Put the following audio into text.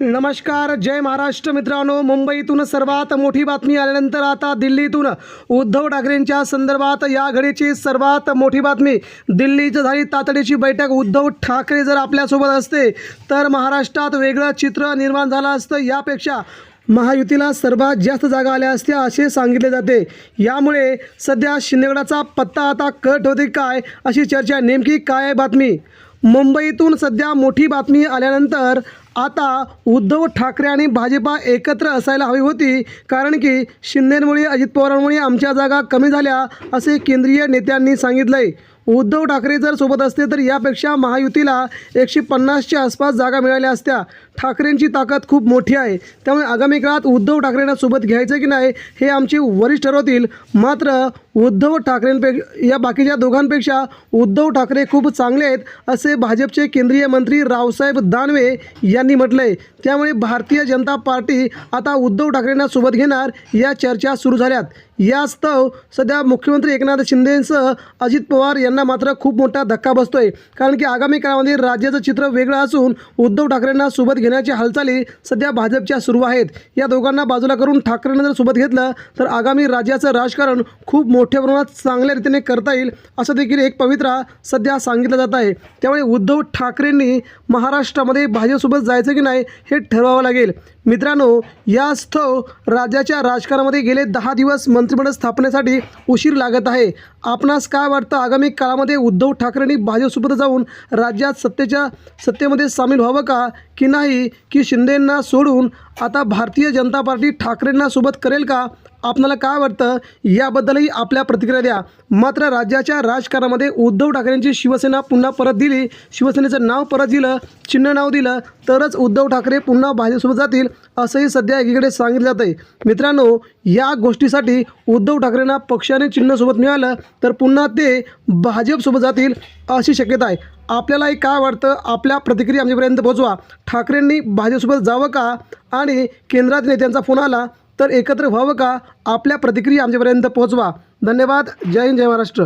नमस्कार जय महाराष्ट्र मित्रांनो. मुंबईतून सर्वात मोठी बातमी आल्यानंतर आता दिल्लीतून उद्धव ठाकरेंच्या संदर्भात या घडीची सर्वात मोठी बातमी. दिल्लीचं झाली तातडीची बैठक. उद्धव ठाकरे जर आपल्यासोबत असते तर महाराष्ट्रात वेगळं चित्र निर्माण झालं असतं. यापेक्षा महायुतीला सर्वात जास्त जागा आल्या असत्या असे सांगितले जाते. यामुळे सध्या शिंदेगडाचा पत्ता आता कट होते काय अशी चर्चा नेमकी काय आहे बातमी? मुंबईतून सध्या मोठी बातमी आल्यानंतर आता उद्धव ठाकरे आणि भाजपा एकत्र असायला हवी होती कारण की शिंदेमुळे अजित पवारांमुळे आमच्या जागा कमी झाल्या असे केंद्रीय नेत्यांनी सांगितलं आहे उद्धव ठाकरे जर सोबत असते तर यापेक्षा महायुतीला एकशे पन्नासच्या आसपास जागा मिळाल्या असत्या. ठाकरेंची ताकद खूप मोठी आहे. त्यामुळे आगामी काळात उद्धव ठाकरेंना सोबत घ्यायचं की नाही हे आमचे वरिष्ठ ठरवतील. मात्र उद्धव ठाकरेंपे या बाकीच्या दोघांपेक्षा उद्धव ठाकरे खूप चांगले आहेत असे भाजपचे केंद्रीय मंत्री रावसाहेब दानवे यांनी यांनी म्हटलंय. त्यामुळे भारतीय जनता पार्टी आता उद्धव ठाकरेंना सोबत घेणार या चर्चा सुरू झाल्यात. यास्तव सध्या मुख्यमंत्री एकनाथ शिंदेसह अजित पवार यांना मात्र खूप मोठा धक्का बसतोय. कारण की आगामी काळामध्ये राज्याचं चित्र वेगळं असून उद्धव ठाकरेंना सोबत घेण्याच्या हालचाली सध्या भाजपच्या सुरू आहेत. या दोघांना बाजूला करून ठाकरेंना जर सोबत घेतलं तर आगामी राज्याचं राजकारण खूप मोठ्या प्रमाणात चांगल्या रीतीने करता येईल असं देखील एक पवित्रा सध्या सांगितलं जात आहे. त्यामुळे उद्धव ठाकरेंनी महाराष्ट्रामध्ये भाजपसोबत जायचं की नाही हे ठरवावं लागेल. मित्रांनो यास्तव राज्याच्या राजकारणामध्ये गेले दहा दिवस मंत्रिमंडळ स्थापनेसाठी उशीर लागत आहे. आपणास काय वाटतं? आगामी काळामध्ये उद्धव ठाकरेंनी भाजपसोबत जाऊन राज्यात सत्तेच्या सत्तेमध्ये सामील व्हावं का? की नाही? की शिंदेंना सोडून आता भारतीय जनता पार्टी ठाकरेंना सोबत करेल का? आपणाला काय वाटतं? याबद्दलही आपल्या प्रतिक्रिया द्या. मात्र राज्याच्या राजकारणामध्ये उद्धव ठाकरेंची शिवसेना पुन्हा परत दिली. शिवसेनेचं नाव परत दिलं चिन्ह नाव दिलं तरच उद्धव ठाकरे पुन्हा भाजपसोबत जातील असंही सध्या एकीकडे सांगितलं जात आहे मित्रांनो या गोष्टीसाठी उद्धव ठाकरेंना पक्षाने चिन्हसोबत मिळालं तर पुन्हा ते भाजपसोबत जातील अशी शक्यता आहे. आपल्यालाही काय वाटतं? आपल्या प्रतिक्रिया आमच्यापर्यंत पोहोचवा. ठाकरेंनी भाजपसोबत जावं का? आणि केंद्रात नेत्यांचा फोन आला तर एकत्र व्हावं का? आपल्या प्रतिक्रिया आमच्यापर्यंत पोहोचवा. धन्यवाद. जय हिंद जय महाराष्ट्र.